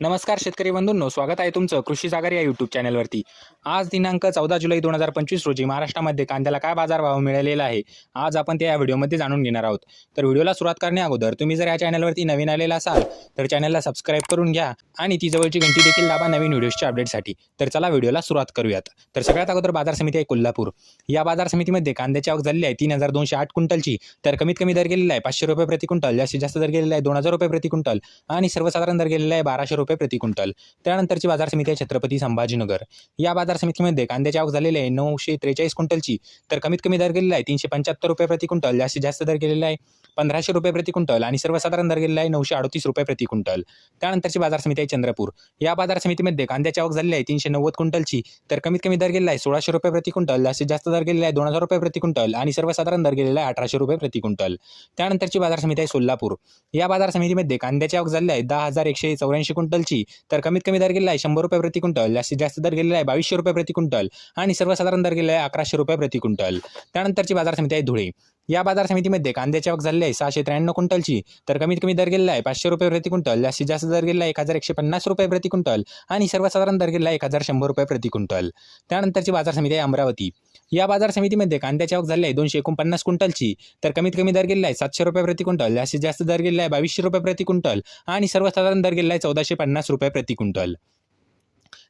नमस्कार शेतकरी बंधूंनो स्वागत आहे तुमचं कृषी सागर या यूट्यूब चॅनलवरती आज दिनांक चौदा जुलै दोन हजार पंचवीस रोजी महाराष्ट्रामध्ये कांद्याला काय बाजारभाव मिळालेला आहे आज आपण ते या व्हिडिओमध्ये जाणून घेणार आहोत. तर व्हिडिओला सुरुवात करण्या अगोदर तुम्ही जर या चॅनलवरती नवीन आलेला असाल तर चॅनलला सबस्क्राईब करून घ्या आणि ती जवळची घंटी देखील दाबा नवीन व्हिडिओच्या अपडेटसाठी तर चला व्हिडिओला सुरुवात करूयात. तर सगळ्यात अगोदर बाजार समिती आहे कोल्हापूर. या बाजार समितीमध्ये कांद्याची आवक झालेली आहे तीन हजार दोनशे आठ क्विंटलची तर कमीत कमी दर गेलेला आहे पाचशे रुपये प्रति क्विंटल जास्तीत जास्त दर गेलेला आहे दोन हजार रुपये प्रति क्विंटल आणि सर्वसाधारण दर गेलेला आहे बाराशे रुपये रुपये प्रति क्विंटल. त्यानंतरची बाजार समिती आहे छत्रपती संभाजीनगर. या बाजार समितीमध्ये कांद्याची आवक झालेली आहे नऊशे त्रेचाळीस क्विंटलची. तर कमीत कमी दर गेलेला आहे तीनशे पंच्याहत्तर रुपये प्रति क्विंटल. जास्तीत जास्त दर गेलेला आहे पंधराशे रुपये प्रति क्विंटल आणि सर्वसाधारण दर गेलेला आहे नऊशे अडतीस रुपये प्रति क्विंटल. त्यानंतरची बाजार समिती आहे चंद्रपूर. या बाजार समितीमध्ये कांद्याची आवक झालेली आहे तीनशे नव्वद क्विंटलची. तर कमीत कमी दर गेलेला आहे सोळाशे रुपये प्रति क्विंटल. जास्तीत जास्त दर गेलेला आहे दोन हजार रुपये प्रति क्विंटल आणि सर्वसाधारण दर गेलेला आहे अठराशे रुपये प्रति क्विंटल. त्यानंतरची बाजार समिती आहे सोलापूर. या बाजार समितीमध्ये कांद्याची आवक झालेली आहे दहा हजार एकशे चौऱ्याऐंशी क्विंटलची तर कमीत कमी दर गेलेला आहे शंभर रुपये प्रति क्विंटल जास्तीत जास्त दर गेलेला आहे बावीसशे रुपये प्रति क्विंटल आणि सर्वसाधारण दर गेलेला आहे अकराशे रुपये प्रति क्विंटल. त्यानंतरची बाजार समिती आहे धुळे. या बाजार समितीमध्ये कांद्याची आवक झाली आहे. सहाशे त्र्याण्णव क्विंटलची. तर कमीत कमी दर गेलेला आहे. पाचशे रुपये प्रति क्विंटल. जास्तीत जास्त दर गेलेला आहे एक हजार एकशे पन्नास रुपये प्रति क्विंटल. आणि सर्वसाधारण दर गेलेला एक हजार शंभर रुपये प्रति क्विंटल. त्यानंतरची बाजार समिती आहे अमरावती. या बाजार समितीमध्ये कांद्याची आवक झाली आहे दोनशे एकोणपन्नास क्विंटलची. तर कमीत कमी दर गेलेला आहे सातशे रुपये प्रति क्विंटल. जास्तीत जास्त दर गेलेला आहे बावीसशे रुपये प्रति क्विंटल. आणि सर्वसाधारण दर गेलेला आहे चौदाशे पन्नास रुपये प्रति क्विंटल.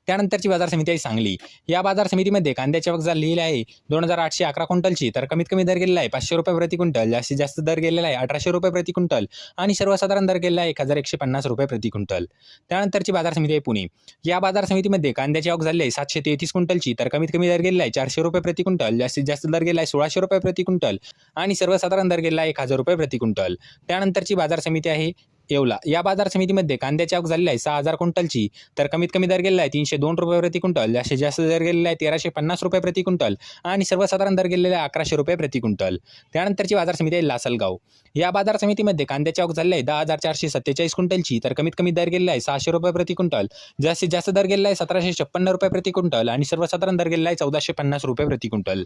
त्यानंतरची बाजार समिती आहे सांगली. या बाजार समितीमध्ये कांद्याची आवक झालेली आहे दोन हजार आठशे अकरा क्विंटलची तर कमीत कमी दर गेलेला आहे पाचशे रुपये प्रति क्विंटल जास्तीत जास्त दर गेलेला आहे अठराशे रुपये प्रति क्विंटल आणि सर्वसाधारण दर गेलेला आहे एक हजार एकशे पन्नास रुपये प्रति क्विंटल. त्यानंतरची बाजार समिती आहे पुणे. या बाजार समितीमध्ये कांद्याची आवक झाली आहे सातशे तेहतीस क्विंटलची तर कमीत कमी दर गेलेला आहे चारशे रुपये प्रति क्विंटल जास्तीत जास्त दर गेला आहे सोळाशे रुपये प्रति क्विंटल आणि सर्वसाधारण दर गेलेला आहे एक हजार रुपये प्रति क्विंटल. त्यानंतरची बाजार समिती आहे येवला या बाजार समितीमध्ये कांद्याची आवक झालेली आहे सहा हजार क्विंटलची. तर कमीत कमी दर गेलेला आहे तीनशे दोन रुपये प्रति क्विंटल जास्तीत जास्त दर गेलेला आहे तेराशे पन्नास रुपये प्रति क्विंटल आणि सर्वसाधारण दर गेलेला आहे अकराशे रुपये प्रति क्विंटल. त्यानंतरची बाजार समिती आहे लासलगाव. या बाजार समितीमध्ये कांद्याची आवक झालेली आहे दहा हजार चारशे सत्तेचाळीस क्विंटलची. तर कमीत कमी दर गेलेला आहे सहाशे रुपये प्रति क्विंटल जास्तीत जास्त दर गेलेला आहे सतराशे छप्पन्न रुपये प्रति क्विंटल आणि सर्वसाधारण दर गेलेला आहे चौदाशे पन्नास रुपये प्रति क्विंटल.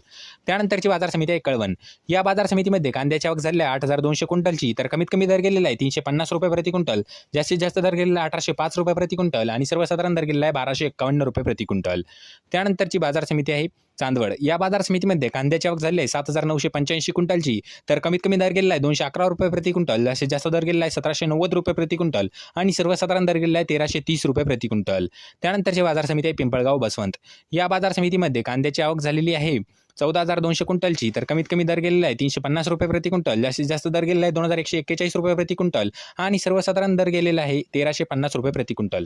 त्यानंतरची बाजार समिती आहे कळवण. या बाजार समितीमध्ये कांद्याची आवक झालेली आहे आठ हजार दोनशे क्विंटलची. तर कमीत कमी दर गेलेला आहे तीनशे पन्नास रुपये प्रति क्विंटल. जास्तीत जास्त दर गेलेला अठराशे पाच रुपये प्रति क्विंटल आणि सर्वसाधारण दर गेलेला आहे बाराशे एक्कावन्न रुपये प्रति क्विंटल. त्यानंतरची बाजार समिती आहे. चांदवड. या बाजार समितीमध्ये कांद्याची आवक झाली आहे. सात हजार नऊशे पंच्याऐंशी क्विंटलची. तर कमीत कमी दर गेलेला आहे दोनशे अकरा रुपये प्रति क्विंटल. जास्तीत जास्त दर गेलेला आहे सतराशे नव्वद रुपये प्रति क्विंटल. आणि सर्वसाधारण दर गेलेला आहे तेराशे तीस रुपये प्रति क्विंटल. त्यानंतरची बाजार समिती आहे पिंपळगाव बसवंत. या बाजार समितीमध्ये कांद्याची आवक झालेली आहे चौदा हजार दोनशे क्विंटलची. तर कमीत कमी दर गेलेला आहे तीनशे पन्नास रुपये प्रति क्विंटल. जास्तीत जास्त दर गेलेला आहे दोन हजार एकशे एक्केचाळीस रुपये प्रति क्विंटल. आणि सर्वसाधारण दर गेलेला आहे तेराशे पन्नास रुपये प्रति क्विंटल.